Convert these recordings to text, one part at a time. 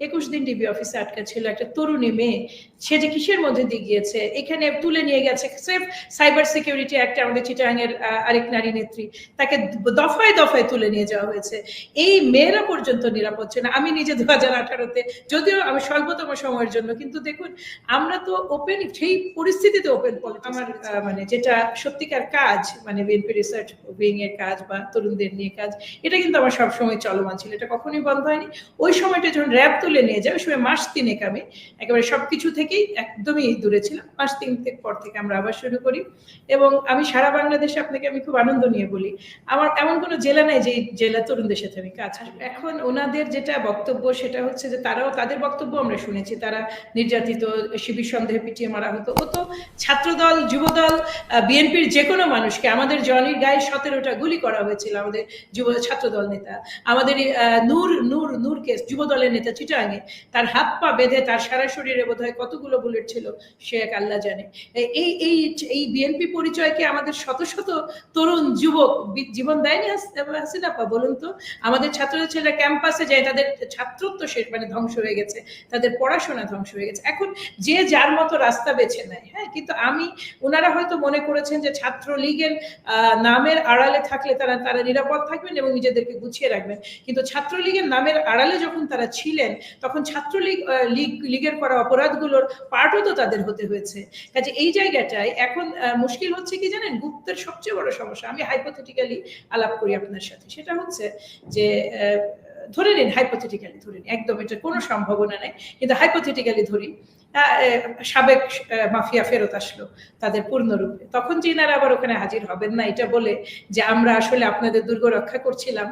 একুশ দিন ডিবি অফিসে আটকা ছিল একটা তরুণী মেয়ে। সে যে কিসের মধ্যে দিয়ে গিয়েছে? এখানে তুলে নিয়ে গেছে। সেফ সাইবার সিকিউরিটি একটা আমাদের চিটাঙ্গের আরেক নারী নেত্রী। তাকে দফায় দফায় তুলে নিয়ে যাওয়া হয়েছে। এই মেয়েরা পর্যন্ত নিরাপদ ছিল আমি নিজে দু হাজার আঠারোতে যদিও আমি স্বল্পতম সময়ের জন্য কিন্তু দেখুন আমরা তো ওপেন সেই পরিস্থিতিতে ওপেন আমার মানে যেটা সত্যিকার কাজ মানে বিএনপি রিসার্চ উইং এর কাজ বা তরুণদের নিয়ে কাজ এটা কিন্তু আমার সবসময় চলমান ছিল। এটা কখনোই বন্ধ হয়নি। ওই সময়টা যখন র্যাব তুলে নিয়ে যায় ওই সময় মাস তিনেক আমি একেবারে সবকিছু থেকেই একদমই দূরে ছিলাম। মাস তিন থেকে পর থেকে আমরা আবার শুরু করি। এবং আমি সারা বাংলাদেশে আপনাকে আমি খুব আনন্দ নিয়ে বলি। আমার এমন কোনো জেলা নাই যে জেলা তরুণদের সাথে আমি কাজ এখন ওনাদের যেটা বক্তব্য সেটা হচ্ছে যে তারাও তাদের বক্তব্য আমরা শুনেছি। তারা নির্যাতিত শিবির সন্দেহে পিটিয়ে মারা হতো। ও তো ছাত্রদল যুবদল বিএনপির যে কোনো মানুষকে আমাদের জনির গায়ে সতেরোটা গুলি করা হয়েছিল আমাদের যুব ছাত্রদল নেতা। আমাদের আহ, নূর নূর নূরকে যুবদলের নেতা চিটাঙ্গে তার হাত পা বেঁধে তার সারা শরীরে বোধহয় কতগুলো বুলেট ছিল, সে এক আল্লাহ জানে। এই এই এই বিএনপি পরিচয়কে আমাদের শত শত তরুণ যুবক জীবন দেয়নি হাস- হাসিনাপা বলুন তো? আমাদের ছাত্র ছেলেরা ক্যাম্পাসে যায়, তাদের ছাত্রত্ব শেষ মানে ধ্বংস হয়ে গেছে, তাদের পড়াশোনা ধ্বংস হয়ে গেছে। এখন যে যার মতো রাস্তা বেছে নেয় হ্যাঁ? কিন্তু আমি ওনারা হয়তো মনে করেছেন যে ছাত্র লীগের নামের আড়ালে থাকলে তারা তারা নিরাপদ থাকবেন এবং নিজেদেরকে গুছিয়ে রাখবেন। কিন্তু ছাত্রলীগের নামের আড়ালে যখন তারা ছিলেন তখন ছাত্রলীগ লীগ, লীগের করা অপরাধগুলোর পার্টও তো তাদের হতে হয়েছে। কাজে এই জায়গাটায় এখন মুশকিল হচ্ছে কি জানেন? গুপ্তের সবচেয়ে বড় সমস্যা, আমি হাইপোথেটিক্যালি আলাপ করি আপনার সাথে। সেটা হচ্ছে যে ধরে নিন হাইপোথেটিক্যালি ধরে নিন, একদম এটা কোনো সম্ভাবনা নেই, কিন্তু হাইপোথেটিক্যালি ধরি সাবেক মাফিয়া ফেরত আসলো তাদের পূর্ণরূপে। তখন যে এনারা আবার ওখানে হাজির হবেন না, এটা বলে যে আমরা আসলে আপনাদের দুর্গ রক্ষা করছিলাম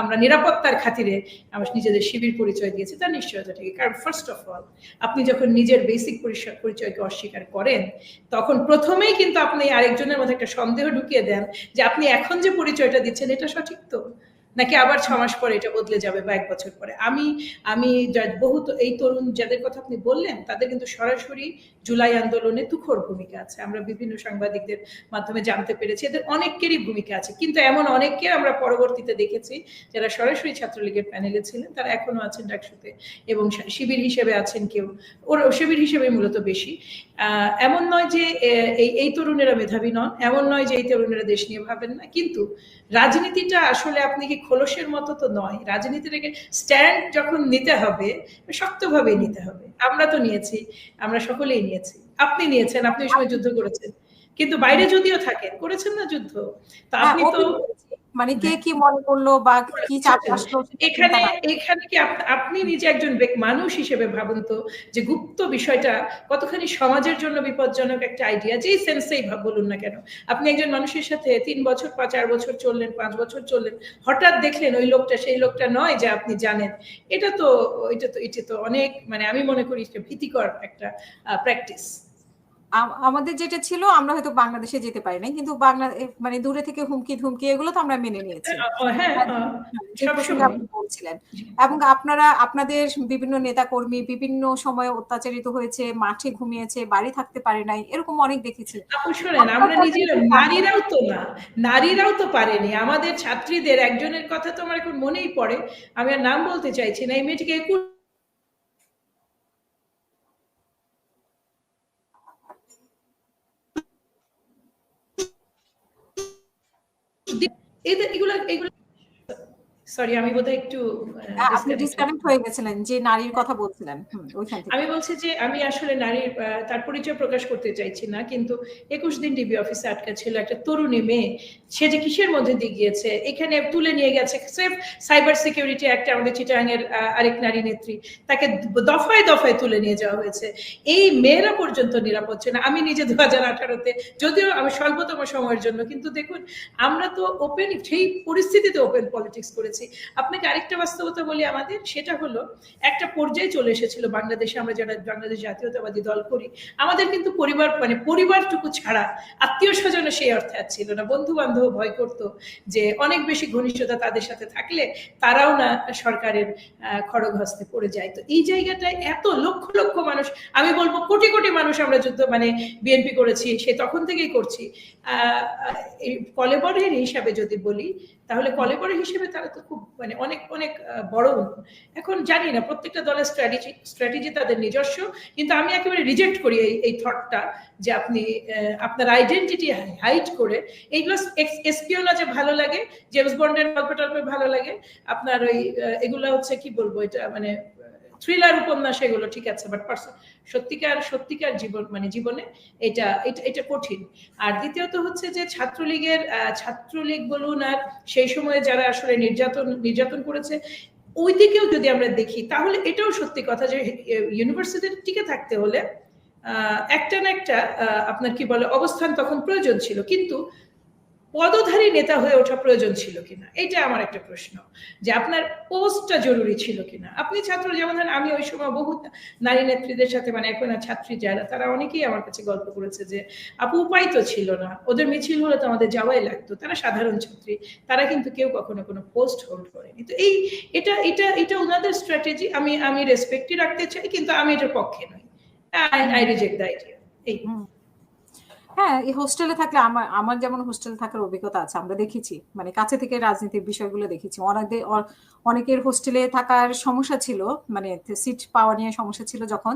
আমরা নিরাপত্তার খাতিরে আমরা নিজেদের শিবির পরিচয় দিয়েছি, তার নিশ্চয়তা ঠিক কারণ ফার্স্ট অফ অল আপনি যখন নিজের বেসিক পরিচয়কে অস্বীকার করেন, তখন প্রথমেই কিন্তু আপনি আরেকজনের মধ্যে একটা সন্দেহ ঢুকিয়ে দেন যে আপনি এখন যে পরিচয়টা দিচ্ছেন, এটা সঠিক তো? নাকি আবার ছ মাস পরে এটা বদলে যাবে বা এক বছর পরে? আমি আমি বহু এই তরুণ যাদের কথা আপনি বললেন, তাদের কিন্তু সরাসরি জুলাই আন্দোলনে তুখর ভূমিকা আছে। আমরা বিভিন্ন সাংবাদিকদের মাধ্যমে জানতে পেরেছি, এদের অনেকেরই ভূমিকা আছে। কিন্তু এমন অনেককে আমরা পরবর্তীতে দেখেছি, যারা সরাসরি ছাত্রলীগের প্যানেলে ছিলেন, তারা এখনও আছেন ডাকসুতে এবং শিবির হিসেবে আছেন কেউ। ওর, শিবির হিসেবে মূলত বেশি। এমন নয় যে এই এই তরুণেরা মেধাবী নন, এমন নয় যে এই তরুণেরা দেশ নিয়ে ভাবেন না। কিন্তু রাজনীতিটা আসলে আপনি কি খোলসের মতো তো নয়। রাজনীতি রাজনীতিটাকে স্ট্যান্ড যখন নিতে হবে শক্তভাবে নিতে হবে। আমরা তো নিয়েছি আমরা সকলেই নিয়েছি। আপনি নিয়েছেন আপনি ওই সময় যুদ্ধ করেছেন। কিন্তু বাইরে যদিও থাকেন করেছেন না যুদ্ধ। তা হ্যাঁ, আপনি তো মানে কে কি মনে করল বা কি চাপ আসলো এখানে এখানে কি আপনি নিজে একজন মানুষ হিসেবে ভাবুন তো যে গুপ্ত বিষয়টা কতখানি সমাজের জন্য বিপজ্জনক একটা আইডিয়া যেই সেন্সেই বলুন না কেন। আপনি একজন মানুষের সাথে তিন বছর পাঁচ চার বছর চললেন পাঁচ বছর চললেন হঠাৎ দেখলেন ওই লোকটা সেই লোকটা নয় যে আপনি জানেন। এটা তো এটা তো এটা তো অনেক মানে আমি মনে করি এটা ভীতিকর একটা প্র্যাকটিস আমাদের যেটা ছিল আমরা হয়তো বাংলাদেশে যেতে পারি নাই কিন্তু বাংলা মানে দূরে থেকে হুমকি ধুমকি এগুলো তো আমরা মেনে নিয়েছি। হ্যাঁ আহ, যে প্রসঙ্গে সবসময় আপনি বলছিলেন। এবং আপনারা আপনাদের বিভিন্ন নেতাকর্মী বিভিন্ন সময়ে অত্যাচারিত হয়েছে মাঠে ঘুমিয়েছে বাড়ি থাকতে পারে নাই এরকম অনেক দেখেছি। শোনেন আমরা নিজেরা নারীরাও তো না নারীরাও তো পারেনি। আমাদের ছাত্রীদের একজনের কথা তো আমার এখন মনেই পড়ে। আমি আর নাম বলতে চাইছি না এই মেয়েটিকে একুশ এদের এগুলো এগুলো সরি আমি বোধহয় একটু আপনি ডিসকানেক্ট হয়ে গেছিলেন যে নারীর কথা বলছিলেন। আমি বলছি যে আমি আসলে নারীর তার পরিচয় প্রকাশ করতে চাইছি না কিন্তু একুশ দিন ডিবি অফিসে আটকা ছিল একটা তরুণী মেয়ে। সে যে কিসের মধ্যে দিয়ে গিয়েছে এখানে তুলে নিয়ে গেছে সেফ সাইবার সিকিউরিটি আমাদের চিটাঙ্গের আহ, আরেক নারী নেত্রী। তাকে দফায় দফায় তুলে নিয়ে যাওয়া হয়েছে। এই মেয়েরা পর্যন্ত নিরাপদ ছিল না। আমি নিজে দু হাজার আঠারোতে যদিও আমি স্বল্পতম সময়ের জন্য কিন্তু দেখুন আমরা তো ওপেন সেই পরিস্থিতিতে ওপেন পলিটিক্স করেছি। আপনাকে আরেকটা বাস্তবতা বলি আমাদের সেটা হলো একটা পর্যায়ে চলে এসেছিল বাংলাদেশে আমরা যারা বাংলাদেশ জাতীয়তাবাদী দল করি আমাদের কিন্তু পরিবার মানে পরিবারটুকু ছাড়া আত্মীয় স্বজনও সেই অর্থে আর ছিল না। বন্ধু বান্ধব ভয় করত যে অনেক বেশি ঘনিষ্ঠতা তাদের সাথে থাকলে তারাও না সরকারের খড়গ হস্তে পড়ে যায়। তো এই জায়গাটায় এত লক্ষ লক্ষ মানুষ আমি বলব কোটি কোটি মানুষ আমরা যুদ্ধ মানে বিএনপি করেছি সে তখন থেকেই করছি। আহ, কলেবরের হিসাবে যদি বলি তাহলে কলেবরের হিসেবে তারা তো খুব খুব মানে অনেক অনেক বড়। এখন জানি না, প্রত্যেকটা দলের স্ট্র্যাটেজি স্ট্র্যাটেজি তাদের নিজস্ব, কিন্তু আমি একেবারে রিজেক্ট করি এই এই থটটা যে আপনি আপনার আইডেন্টিটি হাইড করে এইগুলো এসপিওনাজে ভালো লাগে জেমস বন্ডের গল্প টল্পে ভালো লাগে, আপনার ওই এগুলো হচ্ছে কি বলব এটা মানে থ্রিলার উপন্যাস এগুলো, ঠিক আছে বাট সত্যিকার সত্যিকার জীবন মানে জীবনে এটা এটা এটা কঠিন। আর দ্বিতীয়ত হচ্ছে যে ছাত্রলীগের ছাত্রলীগ বলুন আর সেই সময়ে যারা আসলে নির্যাতন নির্যাতন করেছে ওই দিকেও যদি আমরা দেখি, তাহলে এটাও সত্যি কথা যে ইউনিভার্সিটিতে টিকে থাকতে হলে একটা না একটা আপনার কি বলে, অবস্থান তখন প্রয়োজন ছিল। কিন্তু পদধারী নেতা হয়ে ওঠা প্রয়োজন ছিল কিনা? এটা আমার একটা প্রশ্ন। যে আপনার পোস্টটা জরুরি ছিল কিনা? আপনি ছাত্র, যেমন ধরেন আমি ওই সময় বহু নারী নেত্রীদের সাথে মানে এখন ছাত্রী যারা, তারা অনেকেই আমার কাছে গল্প করেছে যে, আপু, উপায় তো ছিল না। ওদের মিছিল হলে তো আমাদের যাওয়াই লাগতো। তারা সাধারণ ছাত্রী। তারা কিন্তু কেউ কখনো কোনো পোস্ট হোল্ড করেনি। তো এই, এটা এটা এটা ওনাদের স্ট্র্যাটেজি আমি আমি রেসপেক্টই রাখতে চাই, কিন্তু আমি এটার পক্ষে নই। আই রিজেক্ট দ্য আইডিয়া এই। হ্যাঁ এই হোস্টেলে থাকলে আমার আমার যেমন হোস্টেলে থাকার অভিজ্ঞতা আছে আমরা দেখেছি। মানে কাছে থেকে রাজনীতির বিষয়গুলো দেখেছি। অনেকদের অনেকের হোস্টেলে থাকার সমস্যা ছিল মানে সিট পাওয়া নিয়ে সমস্যা ছিল যখন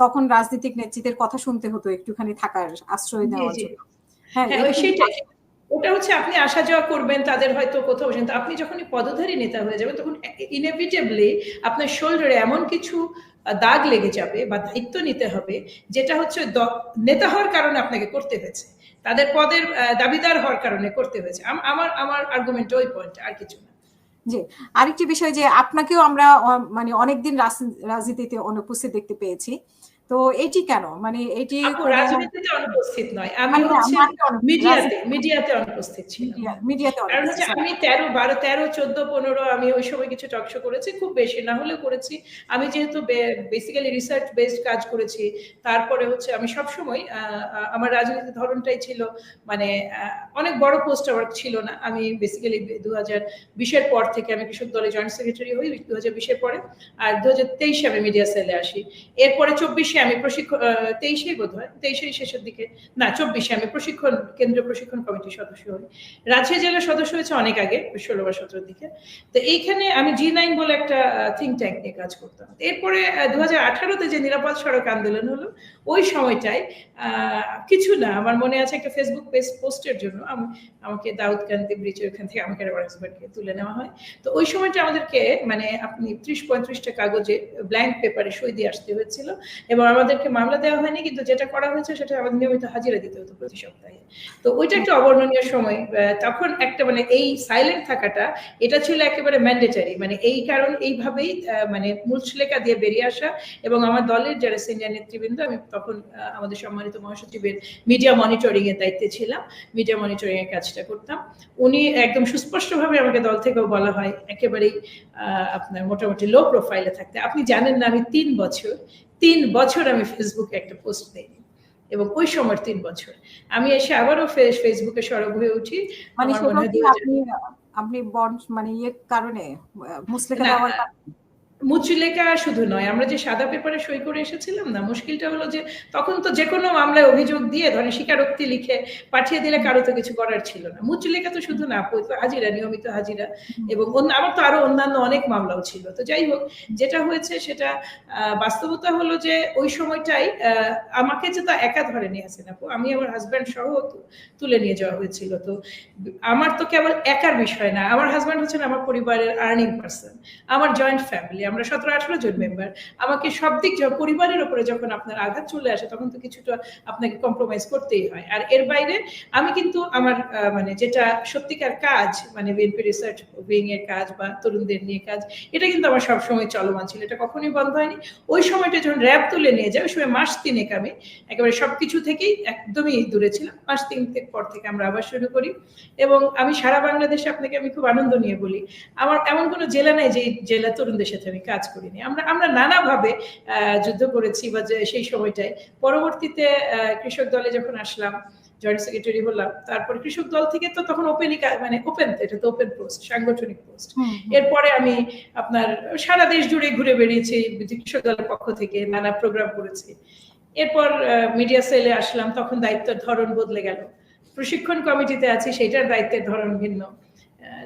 তখন রাজনৈতিক নেতৃত্বের কথা শুনতে হতো একটুখানি থাকার আশ্রয় নেওয়ার জন্য। হ্যাঁ হ্যাঁ সেটাই। ওটা হচ্ছে আপনি আসা যাওয়া করবেন তাদের হয়তো কোথাও বসেন তো আপনি যখনই পদধারী নেতা হয়ে যাবেন তখন ইনএভিটেবলি আপনার শোল্ডারে এমন কিছু দাগ লেগে যাবে বা দায়িত্ব নিতে হবে, যেটা হচ্ছে নেতা হওয়ার কারণে আপনাকে করতে হয়েছে। তাদের পদের দাবিদার হওয়ার কারণে করতে হয়েছে। আম- আমার আমার আর্গুমেন্ট ওই পয়েন্ট আর কিছু না। জি। আরেকটি বিষয় যে আপনাকেও আমরা মানে অনেকদিন রাজ- রাজনীতিতে অনুপস্থিত দেখতে পেয়েছি। তো এটি কেন? মানে এটি রাজনীতিতে অনুপস্থিত নয় আমি মানে মিডিয়াতে মিডিয়াতে অনুপস্থিত মিডিয়াতে কারণ হচ্ছে অনুপস্থিত। আমি তেরো বারো তেরো চোদ্দ পনেরো আমি ওই সময় কিছু টকশো করেছি খুব বেশি না হলেও করেছি। আমি যেহেতু বেসিক্যালি রিসার্চ বেসড কাজ করেছি তারপরে হচ্ছে আমি সবসময় আমার রাজনীতির ধরনটাই ছিল মানে অনেক বড় পোস্ট আমার ছিল না। আমি বেসিক্যালি দু হাজার বিশের পর থেকে আমি কৃষক দলের জয়েন্ট সেক্রেটারি হই দু হাজার বিশের পরে আর দু হাজার তেইশে আমি মিডিয়া সেলে আসি। এরপরে চব্বিশে আমি প্রশিক্ষণ তেইশেই বোধ হয় তেইশেই শেষের দিকে, না, চব্বিশে আমি প্রশিক্ষণ, কেন্দ্রীয় প্রশিক্ষণ কমিটির সদস্য হই। রাজশাহী জেলার সদস্য হয়েছে অনেক আগে, ষোলো বা সতেরোর দিকে। তো এইখানে আমি জি নাইন বলে একটা থিঙ্ক ট্যাঙ্ক নিয়ে কাজ করতাম। এরপরে দু হাজার আঠারোতে যে নিরাপদ সড়ক আন্দোলন হলো ওই সময়টায় কিছু না, আমার মনে আছে একটা ফেসবুক পেজ পোস্টের জন্য আম- আমাকে দাউদকান্দি ব্রিজের ওখান থেকে আমাকে হাজব্যান্ডকে তুলে নেওয়া হয়। তো ওই সময়টা আমাদেরকে মানে আপনি ত্রিশ পঁয়ত্রিশটা কাগজে ব্ল্যাঙ্ক পেপারে সই দিয়ে আসতে হয়েছিল এবং আমাদেরকে মামলা দেওয়া হয়নি, কিন্তু যেটা করা হয়েছে সেটা আমাদের নিয়মিত হাজিরা দিতে হতো প্রতি সপ্তাহে। তো ওইটা একটা অবর্ণনীয় সময় তখন একটা মানে এই সাইলেন্ট থাকাটা, এটা ছিল একেবারে ম্যান্ডেটারি মানে এই কারণ, এইভাবেই মানে মূলশ্লেখা দিয়ে বেরিয়ে আসা এবং আমার দলের যারা সিনিয়র নেতৃবৃন্দ, আমি তখন আমাদের সম্মানিত মহাসচিবের মিডিয়া মনিটরিং এর দায়িত্বে ছিলাম মিডিয়া মনিটরিং এর কাজটা করতাম। উনি একদম সুস্পষ্টভাবে আমাকে দল থেকেও বলা হয় একেবারেই আপনার মোটামুটি লো প্রোফাইলে থাকতে। আপনি জানেন না আমি তিন বছর তিন বছর আমি ফেসবুকে একটা পোস্ট দেইনি এবং ওই সময়ের তিন বছর। আমি এসে আবারও ফেসবুকে সরব হয়ে উঠি। মানে আমার সেটা কি 2000 আপনি আপনি বন্ড মানে ইয়ে কারণে আহ, মুচলেকা শুধু নয় আমরা যে সাদা পেপারে সই করে এসেছিলাম না মুশকিলটা হলো যে তখন তো যে কোনো মামলায় অভিযোগ দিয়ে ধরেন স্বীকারোক্তি লিখে পাঠিয়ে দিলে কারও তো কিছু করার ছিল না। মুচলেকা তো শুধু না হাজিরা নিয়মিত হাজিরা এবং অন্য- আমার তো আরও অন্যান্য অনেক মামলাও ছিল। তো যাই হোক যেটা হয়েছে সেটা বাস্তবতা হলো যে ওই সময়টাই আহ, আমাকে যে তা একা ধরে নিয়ে আসেন আপু আমি আমার হাজব্যান্ড সহ তুলে নিয়ে যাওয়া হয়েছিল। তো আমার তো কেবল একার বিষয় না আমার হাজব্যান্ড হচ্ছেন আমার পরিবারের আর্নিং পার্সন আমার জয়েন্ট ফ্যামিলি আমরা সতেরো, আঠারো জন মেম্বার আমাকে সব দিক পরিবারের উপরে যখন আপনার আঘাত চলে আসে, তখন তো কিছুটা আপনাকে কম্প্রোমাইজ করতেই হয়। আর এর বাইরে আমি কিন্তু আমার মানে যেটা সত্যিকার কাজ মানে বিএনপি রিসার্চ উইং এর কাজ বা তরুণদের নিয়ে কাজ, এটা কিন্তু আমার সবসময় চলমান ছিল। এটা কখনোই বন্ধ হয়নি। ওই সময়টা যখন র্যাব তুলে নিয়ে যায়, ওই সময় মাস তিনেক আমি একেবারে সবকিছু থেকেই একদমই দূরে ছিলাম। মাস তিন পর থেকে আমরা আবার শুরু করি। এবং আমি সারা বাংলাদেশে আপনাকে আমি খুব আনন্দ নিয়ে বলি, আমার এমন কোনো জেলা নাই যে জেলা তরুণদের সাথে আমি কাজ করিনি। আমরা আমরা নানাভাবে যুদ্ধ করেছি বা যে সেই সময়টায়। পরবর্তীতে কৃষক দলে যখন আসলাম জয়েন্ট সেক্রেটারি হলাম তারপর কৃষক দল থেকে তো তখন ওপেনই মানে ওপেন এটা তো ওপেন পোস্ট সাংগঠনিক পোস্ট। এরপরে আমি আপনার সারা দেশ জুড়ে ঘুরে বেরিয়েছি কৃষক দলের পক্ষ থেকে নানা প্রোগ্রাম করেছি। এরপর মিডিয়া সেলে আসলাম তখন দায়িত্বের ধরন বদলে গেল। প্রশিক্ষণ কমিটিতে আছি সেটার দায়িত্বের ধরন ভিন্ন।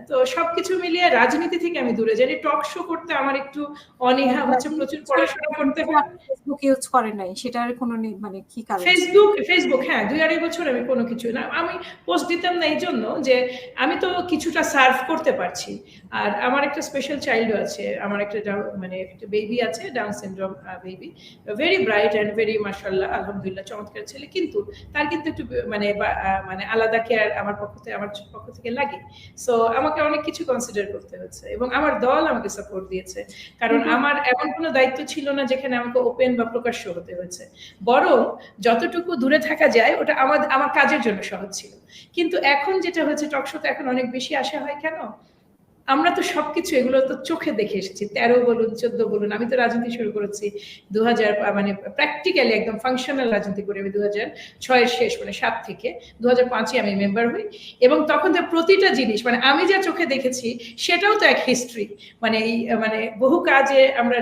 তো সবকিছু মিলিয়ে রাজনীতি থেকে আমি দূরে জানি টক শো করতে আমার একটু অনীহা হচ্ছে প্রচুর পড়াশোনা করতে ফেসবুক ইউজ করেন নাই সেটার কোনো মানে কি কারণ? ফেসবুক ফেসবুক হ্যাঁ দুই আড়াই বছর আমি কোনো কিছু না আমি পোস্ট দিতাম না এই জন্য যে আমি তো কিছুটা সার্ভ করতে পারছি। আর আমার একটা স্পেশাল চাইল্ডও আছে আমার একটা মানে একটা বেবি আছে down syndrome baby very bright and very মার্শাল্লাহ আলহামদুলিল্লাহ চমৎকার ছেলে কিন্তু তার কিন্তু একটু মানে মানে আলাদা কেয়ার আমার পক্ষ থেকে আমার পক্ষ থেকে লাগে। সো আমাকে অনেক কিছু কনসিডার করতে হচ্ছে এবং আমার দল আমাকে সাপোর্ট দিয়েছে। কারণ আমার এমন কোনো দায়িত্ব ছিল না যেখানে আমাকে ওপেন বা প্রকাশ্য হতে হয়েছে। বরং যতটুকু দূরে থাকা যায় ওটা আমার আমার কাজের জন্য সহজ ছিল। কিন্তু এখন যেটা হয়েছে টকশোতে এখন অনেক বেশি আসা হয় কেন? আমরা তো সবকিছু এগুলো তো চোখে দেখে এসেছি। তেরো বলুন, চোদ্দ বলুন, আমি তো রাজনীতি শুরু করেছি দু হাজার মানে প্র্যাকটিক্যালি একদম ফাংশনাল রাজনীতি করি আমি দু হাজার ছয়ের শেষ মানে সাত থেকে। দু হাজার পাঁচে আমি মেম্বার হই এবং তখন তো প্রতিটা জিনিস মানে আমি যা চোখে দেখেছি সেটাও তো এক হিস্ট্রি মানে এই মানে বহু কাজে আমরা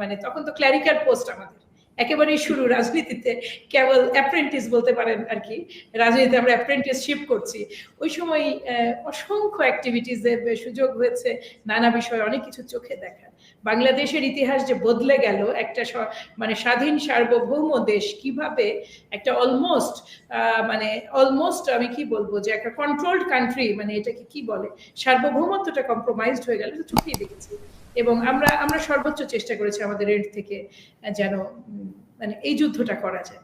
মানে তখন তো ক্ল্যারিক্যাল পোস্ট আমাদের। একেবারেই শুরু রাজনীতিতে কেবল অ্যাপ্রেন্টিস বলতে পারেন আর কি। রাজনীতিতে আমরা অ্যাপ্রেন্টিসশিপ করছি। ওই সময় অসংখ্য অ্যাক্টিভিটিসের সুযোগ হয়েছে। নানা বিষয়ে অনেক কিছু চোখে দেখা। বাংলাদেশের ইতিহাস যে বদলে গেল একটা মানে স্বাধীন সার্বভৌম দেশ কীভাবে একটা অলমোস্ট মানে অলমোস্ট আমি কি বলব যে একটা কন্ট্রোলড কান্ট্রি মানে এটাকে কি বলে? সার্বভৌমত্বটা কম্প্রোমাইজড হয়ে গেল চোখেই দেখেছি। এবং আমরা আমরা সর্বোচ্চ চেষ্টা করেছি আমাদের এন্ড থেকে যেন মানে এই যুদ্ধটা করা যায়।